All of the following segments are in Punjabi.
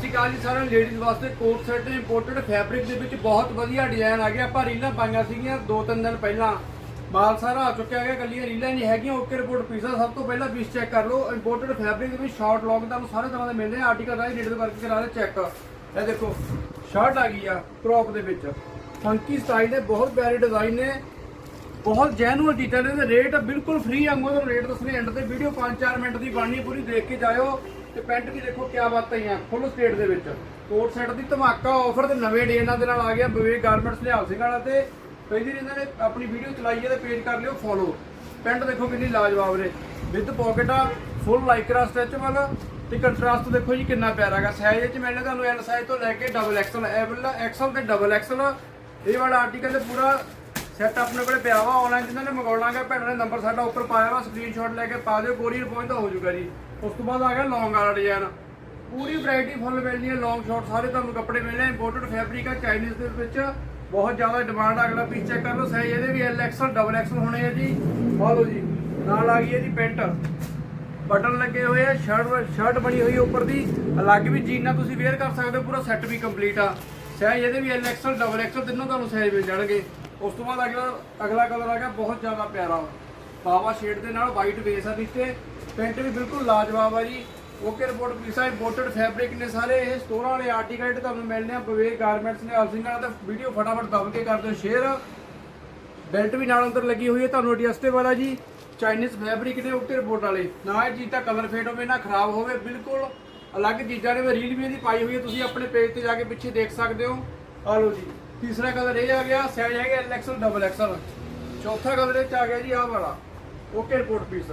ਸ਼੍ਰੀ ਅਕਾਲ ਜੀ ਸਾਰਿਆਂ ਲੇਡੀਜ਼ ਵਾਸਤੇ ਕੋਟ ਸੈਟ ਇੰਪੋਰਟਡ ਫੈਬਰਿਕ ਦੇ ਵਿੱਚ ਬਹੁਤ ਵਧੀਆ ਡਿਜ਼ਾਈਨ ਆ ਗਿਆ ਆਪਾਂ ਰੀਲਾਂ ਪਾਈਆਂ ਸੀਗੀਆਂ ਦੋ ਤਿੰਨ ਦਿਨ ਪਹਿਲਾਂ। ਮਾਲ ਸਾਰਾ ਆ ਚੁੱਕਿਆ ਹੈਗਾ ਕੱਲੀਆਂ ਰੀਲਾਂ ਨਹੀਂ ਹੈਗੀਆਂ। ਓਕੇ ਰਿਪੋਰਟ ਪੀਸਾ ਸਭ ਤੋਂ ਪਹਿਲਾਂ ਪੀਸ ਚੈੱਕ ਕਰ ਲਓ। ਇੰਪੋਰਟਡ ਫੈਬਰਿਕ ਦੇ ਵਿੱਚ ਸ਼ਾਰਟ ਲੌਂਗ ਤੁਹਾਨੂੰ ਸਾਰੇ ਤਰ੍ਹਾਂ ਦੇ ਮਿਲਦੇ ਆ। ਆਰਟੀਕਲ ਰਾਈ ਰੇਟ ਦੇ ਕਰਕੇ ਕਰਾ ਲੈ ਚੈੱਕ ਇਹ ਦੇਖੋ ਸ਼ਰਟ ਆ ਗਈ ਆ ਕ੍ਰੌਪ ਦੇ ਵਿੱਚ। ਫੰਕੀ ਸਟਾਈਲ ਦੇ ਬਹੁਤ ਪਿਆਰੇ ਡਿਜ਼ਾਈਨ ਨੇ ਬਹੁਤ ਜੈਨੂਅਲ ਡਿਟੇਲ ਦੇ ਰੇਟ ਬਿਲਕੁਲ ਫ੍ਰੀ ਆ। ਤੁਹਾਨੂੰ ਰੇਟ ਦੱਸਣੇ ਐਂਡ ਤੇ ਵੀਡੀਓ 5-4 ਮਿੰਟ ਦੀ ਬਣਨੀ ਪੂਰੀ ਦੇਖ ਕੇ ਜਾਇਓ। ਤੇ ਪੈਂਟ ਵੀ ਦੇਖੋ ਕਿਆ ਬਾਤਾਂ ਹੀ ਆ ਫੁੱਲ ਸਟੇਟ ਦੇ ਵਿੱਚ। ਕੋਟ ਸੈਟ ਦੀ ਧਮਾਕਾ ਆਫਰ ਤੇ ਨਵੇਂ ਡਿਜ਼ਾਈਨਾਂ ਦੇ ਨਾਲ ਆ ਗਿਆ, ਵਿਵੇਕ ਗਾਰਮੈਂਟਸ ਲਿਆਉ ਸਿੰਘ ਵਾਲਾ ਤੇ ਪਹਿਲੀ ਇਹਨਾਂ ਨੇ ਆਪਣੀ ਵੀਡੀਓ ਚਲਾਈ ਹੈ ਤੇ ਪੇਜ ਕਰ ਲਿਓ ਫੋਲੋ ਪੈਂਟ ਦੇਖੋ ਕਿੰਨੀ ਲਾਜਵਾਬ ਨੇ। ਵਿਦ ਪਾਕਟ ਆ ਫੁੱਲ ਲਾਈਕਰਾ ਸਟ੍ਰੈਚੇਬਲ ਤੇ ਕੰਟਰਾਸਟ ਦੇਖੋ ਜੀ ਕਿੰਨਾ ਪਿਆਰਾ ਹੈਗਾ। ਸਾਈਜ਼ ਵਿੱਚ ਮਿਲਣਾ ਤੁਹਾਨੂੰ ਐਲ ਸਾਈਜ਼ ਤੋਂ ਲੈ ਕੇ ਡਬਲ ਐਕਸਲ ਐਵਲ ਐਕਸਲ ਤੇ ਡਬਲ ਐਕਸਲ ਇਹ ਵਾਲਾ ਆਰਟੀਕਲ ਤੇ ਪੂਰਾ ਸੈੱਟ ਆਪਣੇ ਕੋਲੇ ਪਿਆ ਵਾ ਆਨਲਾਈਨ ਜਿਨ੍ਹਾਂ ਨੇ ਮੰਗਾਉਣਾਗਾ ਭੈਣਾਂ ਨੇ ਨੰਬਰ ਸਾਡਾ ਉੱਪਰ ਪਾਇਆ ਵਾ ਸਕਰੀਨਸ਼ਾਟ ਲੈ ਕੇ ਪਾ ਦਿਓ ਕੋਰੀਅਰ ਪਹੁੰਚਦਾ ਹੋ ਜਾਊਗਾ ਜੀ। ਉਸ ਤੋਂ ਬਾਅਦ ਆ ਗਿਆ ਲੌਂਗ ਵਾਲਾ ਡਿਜ਼ਾਈਨ ਪੂਰੀ ਵੈਰਾਈਟੀ ਫੁੱਲ ਮਿਲਣੀ ਹੈ ਲੌਂਗ ਸ਼ਾਰਟ ਸਾਰੇ ਤੁਹਾਨੂੰ ਕੱਪੜੇ ਮਿਲਣੇ ਇੰਪੋਰਟਡ ਫੈਬਰਿਕ ਆ ਚਾਈਨੀਜ਼ ਦੇ ਵਿੱਚ ਬਹੁਤ ਜ਼ਿਆਦਾ ਡਿਮਾਂਡ ਆ, ਅਗਲਾ ਪੀਸ ਚੈੱਕ ਕਰ ਲਓ ਸਾਈਜ਼ ਇਹਦੇ ਵੀ ਐਲ ਐਕਸਲ ਡਬਲ ਐਕਸਲ ਹੋਣੇ ਆ ਜੀ। ਆਹ ਲਓ ਜੀ, ਨਾਲ ਆ ਗਈ ਹੈ ਜੀ ਪੈਂਟ। ਬਟਨ ਲੱਗੇ ਹੋਏ ਆ ਸ਼ਰਟ ਸ਼ਰਟ ਬਣੀ ਹੋਈ ਉੱਪਰ ਦੀ। ਅਲੱਗ ਵੀ ਜੀਨਾ ਤੁਸੀਂ ਵੇਅਰ ਕਰ ਸਕਦੇ ਹੋ, ਪੂਰਾ ਸੈੱਟ ਵੀ ਕੰਪਲੀਟ ਆ। ਸਾਈਜ਼ ਇਹਦੇ ਵੀ ਐਲ ਐਕਸਲ ਡਬਲ ਐਕਸਲ ਤਿੰਨੋਂ ਤੁਹਾਨੂੰ ਸਾਈਜ਼ ਮਿਲ ਜਾਣਗੇ। ਉਸ ਤੋਂ ਬਾਅਦ ਅਗਲਾ ਅਗਲਾ ਕਲਰ ਆ ਗਿਆ ਬਹੁਤ ਜ਼ਿਆਦਾ ਪਿਆਰਾ। ਬਾਵਾ ਸ਼ੇਡ ਦੇ ਨਾਲ ਵਾਈਟ ਬੇਸ ਆ ਦਿੱਤੇ ਪੈਂਟ ਵੀ ਬਿਲਕੁਲ ਲਾਜਵਾਬ ਆ ਜੀ। ਓਕੇ ਰਿਪੋਰਟ ਪੀਸਾ ਇੰਪੋਰਟਡ ਫੈਬਰਿਕ ਨੇ ਸਾਰੇ ਇਹ ਸਟੋਰਾਂ ਵਾਲੇ ਆਰਟੀਕਲ ਤੁਹਾਨੂੰ ਮਿਲਣੇ ਆ। ਬਵੇਕ ਗਾਰਮੈਂਟਸ ਨੇ ਅਲਸਿੰਗਾਂ ਦਾ ਵੀਡੀਓ ਫਟਾਫਟ ਦੱਬ ਕੇ ਕਰ ਦਿਓ ਸ਼ੇਅਰ ਬੈਲਟ ਵੀ ਨਾਲ ਅੰਦਰ ਲੱਗੀ ਹੋਈ ਹੈ। ਤੁਹਾਨੂੰ ਐਡਜਸਟੇਬਲ ਆ ਜੀ। ਚਾਈਨੀਜ਼ ਫੈਬਰਿਕ ਦੇ ਓਕੇ ਰਿਪੋਰਟ ਵਾਲੇ। ਨਾ ਇਹ ਚੀਜ਼ ਦਾ ਕਲਰ ਫੇਡ ਹੋਵੇ, ਨਾ ਖਰਾਬ ਹੋਵੇ। ਬਿਲਕੁਲ ਅਲੱਗ ਚੀਜ਼ਾਂ ਨੇ। ਰੀਲ ਵੀ ਇਹਦੀ ਪਾਈ ਹੋਈ ਹੈ। ਤੁਸੀਂ ਆਪਣੇ ਪੇਜ ਤੇ ਜਾ ਕੇ ਪਿੱਛੇ ਦੇਖ ਸਕਦੇ ਹੋ। ਆ ਲਓ ਜੀ। ਤੀਸਰਾ ਕਲਰ ਇਹ ਆ ਗਿਆ ਸਾਈਜ਼ ਹੈਗਾ L X L double X L ਚੌਥਾ ਕਲਰ ਇਹ ਚ ਆ ਗਿਆ ਜੀ ਆਹ ਵਾਲਾ ਓਕੇ ਰਿਪੋਰਟ ਪੀਸ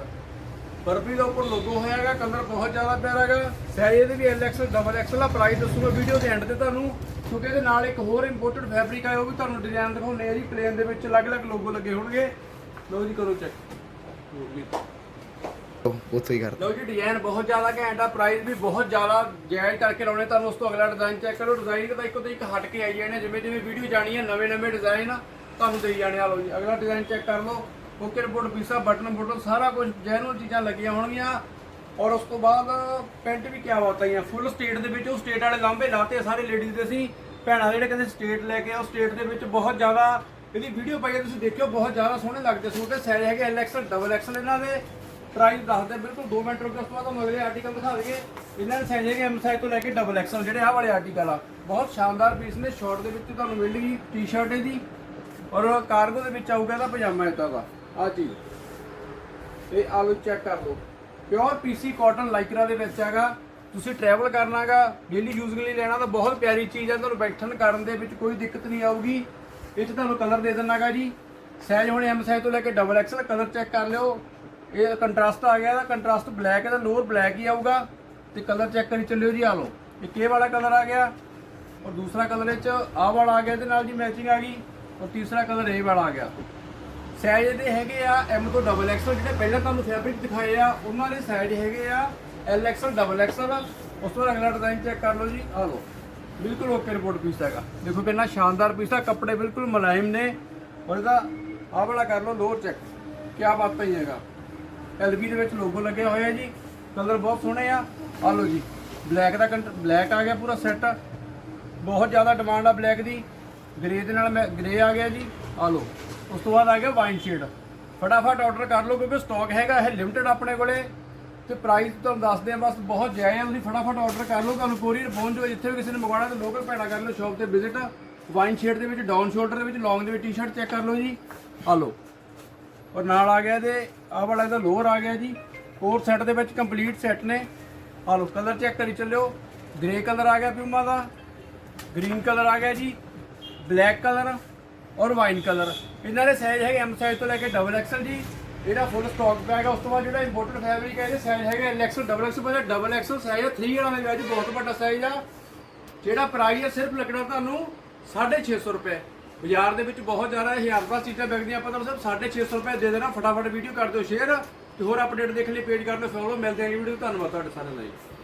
ਬਰਫੀ ਦਾ ਉੱਪਰ ਲੋਗੋ ਹੋਇਆ ਹੈਗਾ ਕਲਰ ਬਹੁਤ ਜ਼ਿਆਦਾ ਪਿਆਰਾ ਹੈਗਾ। ਸਾਈਜ਼ ਇਹਦੇ ਵੀ ਐਲ ਐਕਸਲ ਡਬਲ ਐਕਸਲ ਆ ਪ੍ਰਾਈਸ ਦੱਸੂਗਾ ਵੀਡੀਓ ਦੇ ਐਂਡ ਤੇ ਤੁਹਾਨੂੰ। ਕਿਉਂਕਿ ਇਹਦੇ ਨਾਲ ਇੱਕ ਹੋਰ ਇੰਪੋਰਟਡ ਫੈਬਰਿਕ ਆਇਆ, ਉਹ ਵੀ ਤੁਹਾਨੂੰ ਡਿਜ਼ਾਈਨ ਦਿਖਾਉਣੇ ਆ ਜੀ। ਪਲੇਨ ਦੇ ਵਿੱਚ ਅਲੱਗ-ਅਲੱਗ ਲੋਗੋ ਲੱਗੇ ਹੋਣਗੇ। ਲਓ ਜੀ, ਕਰੋ ਚੈੱਕ ਉੱਥੋਂ ਹੀ ਕਰ ਲਓ ਜੀ ਡਿਜ਼ਾਈਨ ਬਹੁਤ ਜ਼ਿਆਦਾ ਘੈਂਟ ਆ ਪ੍ਰਾਈਸ ਵੀ ਬਹੁਤ ਜ਼ਿਆਦਾ ਜਾਇਜ਼ ਕਰਕੇ ਲਾਉਣੇ, ਤੁਹਾਨੂੰ ਉਸ ਤੋਂ ਅਗਲਾ ਡਿਜ਼ਾਈਨ ਚੈੱਕ ਕਰੋ। ਡਿਜ਼ਾਈਨ ਤਾਂ ਇੱਕੋ ਤੋਂ ਇੱਕ ਹਟ ਕੇ ਆਈ ਜਾਣੇ ਜਿਵੇਂ ਜਿਵੇਂ ਵੀਡੀਓ ਜਾਣੀ ਹੈ ਨਵੇਂ ਨਵੇਂ ਡਿਜ਼ਾਈਨ ਤੁਹਾਨੂੰ ਦੇਈ ਜਾਣੇ ਆ। ਲਓ ਜੀ, ਅਗਲਾ ਡਿਜ਼ਾਈਨ ਚੈੱਕ ਕਰ ਲਓ। ਓਕੇ ਰਿਪੋਰਟ ਪੀਸਾ ਬਟਨ ਬਟਨ ਸਾਰਾ ਕੁਝ ਜੈਨੂਅਲ ਚੀਜ਼ਾਂ ਲੱਗੀਆਂ ਹੋਣਗੀਆਂ। ਔਰ ਉਸ ਤੋਂ ਬਾਅਦ ਪੈਂਟ ਵੀ ਕਿਆ ਬਾਤਾਂ ਆ ਫੁੱਲ ਸਟੇਟ ਦੇ ਵਿੱਚ, ਉਹ ਸਟੇਟ ਵਾਲੇ ਲਾਂਬੇ ਲਾਤੇ ਸਾਰੇ ਲੇਡੀਜ਼ ਦੇ ਸੀ ਭੈਣਾਂ ਦੇ ਜਿਹੜੇ ਕਹਿੰਦੇ ਸਟੇਟ ਲੈ ਕੇ ਆਓ ਸਟੇਟ ਦੇ ਵਿੱਚ ਬਹੁਤ ਜ਼ਿਆਦਾ, ਇਹਦੀ ਵੀਡੀਓ ਪਾਈ ਹੈ ਤੁਸੀਂ ਦੇਖਿਓ, ਬਹੁਤ ਜ਼ਿਆਦਾ ਸੋਹਣੇ ਲੱਗਦੇ ਸੂਟ। ਤੇ ਸਾਈਜ਼ ਹੈਗੇ ਐਲ ਐਕਸਲ ਡਬਲ ਐਕਸਲ ਇਹਨਾਂ ਦੇ। ਪ੍ਰਾਈਸ ਦੱਸਦੇ, ਬਿਲਕੁਲ 2 ਮਿੰਟ ਰੁਕ, ਉਸ ਤੋਂ ਬਾਅਦ ਤੁਹਾਨੂੰ ਅਗਲੇ ਆਰਟੀਕਲ ਦਿਖਾ ਦਈਏ। ਇਹਨਾਂ ਦੇ ਸਾਈਜ਼ ਹੈਗੇ ਐਮ ਸਾਈਜ਼ ਤੋਂ ਲੈ ਕੇ ਡਬਲ ਐਕਸਲ ਜਿਹੜੇ ਆਹ ਵਾਲੇ ਆਰਟੀਕਲ ਆ। ਬਹੁਤ ਸ਼ਾਨਦਾਰ ਪੀਸ ਨੇ ਸ਼ਾਰਟ ਦੇ ਵਿੱਚ ਤੁਹਾਨੂੰ ਮਿਲੇਗੀ ਟੀ-ਸ਼ਰਟ ਇਹਦੀ। ਔਰ ਕਾਰਗੋ ਦੇ ਵਿੱਚ ਆਊਗਾ ਇਹਦਾ ਪਜਾਮਾ ਇਦਾਂ ਦਾ ਆ ਚੀਜ਼। ਇਹ ਆਲੂ ਚੈੱਕ ਕਰ ਲਓ। ਪਿਓਰ ਪੀਸੀ ਕਾਟਨ ਲਾਈਕਰਾ ਦੇ ਵਿੱਚ ਹੈਗਾ। ਤੁਸੀਂ ਟਰੈਵਲ ਕਰਨਾਗਾ ਡੇਲੀ ਯੂਜ਼ ਲਈ ਲੈਣਾ, ਤਾਂ ਬਹੁਤ ਪਿਆਰੀ ਚੀਜ਼ ਹੈ ਤੁਹਾਨੂੰ ਬੈਠਣ ਕਰਨ ਦੇ ਵਿੱਚ ਕੋਈ ਦਿੱਕਤ ਨਹੀਂ ਆਊਗੀ। ਇਹ 'ਚ ਤੁਹਾਨੂੰ ਕਲਰ ਦੇ ਦੇਣਾਗਾ ਜੀ। ਸਾਈਜ਼ ਹੁਣ ਐਮ ਸਾਈਜ਼ ਤੋਂ ਲੈ ਕੇ ਡਬਲ ਐਕਸਲ ਕਲਰ ਚੈੱਕ ਕਰ ਲਿਓ। ਇਹ ਕੰਟਰਾਸਟ ਆ ਗਿਆ, ਇਹਦਾ ਕੰਟਰਾਸਟ ਬਲੈਕ ਹੈ ਤਾਂ ਲੋਅਰ ਬਲੈਕ ਹੀ ਆਊਗਾ। ਤੇ ਕਲਰ ਚੈੱਕ ਕਰੀ ਚੱਲਿਓ ਜੀ, ਆ ਲਓ। ਇੱਕ ਇਹ ਵਾਲਾ ਕਲਰ ਆ ਗਿਆ, ਔਰ ਦੂਸਰਾ ਕਲਰ ਇਹ ਚ ਆਹ ਵਾਲਾ ਆ ਗਿਆ, ਇਹਦੇ ਨਾਲ ਜੀ ਮੈਚਿੰਗ ਆ ਗਈ, ਔਰ ਤੀਸਰਾ ਕਲਰ ਇਹ ਵਾਲਾ ਆ ਗਿਆ। ਸਾਈਜ਼ ਇਹਦੇ ਹੈਗੇ ਆ ਐਮ ਤੋਂ ਡਬਲ ਐਕਸਲ ਜਿਹੜੇ ਪਹਿਲਾਂ ਤੁਹਾਨੂੰ ਫੈਬਰਿਕ ਦਿਖਾਏ ਆ, ਉਹਨਾਂ ਦੇ ਸਾਈਜ਼ ਹੈਗੇ ਆ ਐਲ ਐਕਸਲ ਡਬਲ ਐਕਸਲ ਉਸ ਤੋਂ ਬਾਅਦ ਅਗਲਾ ਡਿਜ਼ਾਈਨ ਚੈੱਕ ਕਰ ਲਓ ਜੀ, ਆ ਲਓ। ਬਿਲਕੁਲ ਓਕੇ ਰਿਪੋਰਟ ਪੀਸ ਹੈਗਾ। ਦੇਖੋ ਕਿੰਨਾ ਸ਼ਾਨਦਾਰ ਪੀਸ ਆ, ਕੱਪੜੇ ਬਿਲਕੁਲ ਮੁਲਾਇਮ ਨੇ। ਔਰ ਇਹਦਾ ਆਹ ਵਾਲਾ ਕਰ ਲਓ ਲੋਅਰ ਚੈੱਕ ਕੀ ਬਾਤ ਹੀ ਹੈਗਾ। ਐਲਬੀ ਦੇ ਵਿੱਚ ਲੋਗੋ ਲੱਗਿਆ ਹੋਇਆ ਜੀ, ਕਲਰ ਬਹੁਤ ਸੋਹਣੇ ਆ। ਆ ਲਓ ਜੀ, ਬਲੈਕ ਦਾ ਬਲੈਕ ਆ ਗਿਆ ਪੂਰਾ ਸੈੱਟ। ਬਹੁਤ ਜ਼ਿਆਦਾ ਡਿਮਾਂਡ ਆ ਬਲੈਕ ਦੀ। ਗ੍ਰੇ ਦੇ ਨਾਲ ਮੈਂ ਗ੍ਰੇ ਆ ਗਿਆ ਜੀ। ਆ ਲਓ, ਉਸ ਤੋਂ ਬਾਅਦ ਆ ਗਿਆ ਵਾਈਨ ਸ਼ੇਡ ਫਟਾਫਟ ਆਰਡਰ ਕਰ ਲਓ ਕਿਉਂਕਿ ਸਟਾਕ ਹੈਗਾ, ਇਹ ਲਿਮਟਿਡ ਆਪਣੇ ਕੋਲੇ। ਤੇ ਪ੍ਰਾਈਸ ਤੁਹਾਨੂੰ ਦੱਸਦੇ ਆ, ਬਸ ਬਹੁਤ ਜਾਇਜ਼ ਆ, ਤੁਸੀਂ ਫਟਾਫਟ ਆਰਡਰ ਕਰ ਲਓ। ਤੁਹਾਨੂੰ ਕੋਰੀਅਰ ਪਹੁੰਚ ਜਾਵੇ ਜਿੱਥੇ ਵੀ ਕਿਸੇ ਨੇ ਮੰਗਵਾਉਣਾ ਤਾਂ ਲੋਕਲ ਭੈਣਾ ਕਰ ਲਓ ਸ਼ਾਪ ਤੇ ਵਿਜ਼ਿਟ ਵਾਈਨ ਸ਼ੇਡ ਦੇ ਵਿੱਚ ਡਾਊਨ ਸ਼ੋਲਡਰ ਦੇ ਵਿੱਚ ਲੌਂਗ ਦੇ ਵਿੱਚ ਟੀ-ਸ਼ਰਟ ਚੈੱਕ ਕਰ ਲਓ ਜੀ। ਆ ਲਓ ਔਰ ਨਾਲ ਆ ਗਿਆ ਇਹਦੇ ਆਹ ਵਾਲਾ ਇਹਦਾ ਲੋਅਰ ਆ ਗਿਆ ਜੀ। ਕੋਟ ਸੈੱਟ ਦੇ ਵਿੱਚ ਕੰਪਲੀਟ ਸੈੱਟ ਨੇ। ਆ ਲਓ ਕਲਰ ਚੈੱਕ ਕਰੀ ਚੱਲਿਓ। ਗ੍ਰੇ ਕਲਰ ਆ ਗਿਆ ਪਿਊਮਾ ਦਾ। ਗ੍ਰੀਨ ਕਲਰ ਆ ਗਿਆ ਜੀ। ਬਲੈਕ ਕਲਰ ਔਰ ਵਾਈਨ ਕਲਰ ਇਹਨਾਂ ਦੇ ਸਾਈਜ਼ ਹੈਗੇ ਐਮ ਸਾਈਜ਼ ਤੋਂ ਲੈ ਕੇ ਡਬਲ ਐਕਸਲ ਜੀ। ਇਹਦਾ ਫੁੱਲ ਸਟਾਕ ਪਿਆ ਹੈਗਾ ਉਸ ਤੋਂ ਬਾਅਦ ਜਿਹੜਾ ਇੰਪੋਰਟਡ ਫੈਬਰਿਕ ਹੈ, ਇਹਦੇ ਸਾਈਜ਼ ਹੈਗੇ ਐਲ ਐਕਸਲ ਡਬਲ ਐਕਸਲ ਪਰ ਡਬਲ ਐਕਸਲ ਸਾਈਜ਼ ਹੈ 3 ਵਾਲਾ ਦੇ ਵਿੱਚ ਬਹੁਤ ਵੱਡਾ ਸਾਈਜ਼ ਆ। ਜਿਹੜਾ ਪ੍ਰਾਈਸ ਹੈ ਸਿਰਫ ਲੱਗਣਾ ਤੁਹਾਨੂੰ 650 ਰੁਪਏ। ਬਾਜ਼ਾਰ ਦੇ ਵਿੱਚ ਬਹੁਤ ਜ਼ਿਆਦਾ ਹਜ਼ਾਰ ਚੀਜ਼ਾਂ ਵਿਕਦੀਆਂ ਆਪਾਂ ਤੁਹਾਨੂੰ ਸਿਰਫ 650 ਰੁਪਏ ਦੇ ਦੇਣਾ। ਫਟਾਫਟ ਵੀਡੀਓ ਕਰ ਦਿਓ, ਸ਼ੇਅਰ। ਤੇ ਹੋਰ ਅਪਡੇਟ ਦੇਖ ਲਈ ਪੇਜ ਕਰ ਲਓ ਫੋਲੋ ਮਿਲਦੇ ਹਾਂ ਵੀਡੀਓ ਧੰਨਵਾਦ ਤੁਹਾਡੇ ਸਾਰਿਆਂ ਦਾ ਜੀ।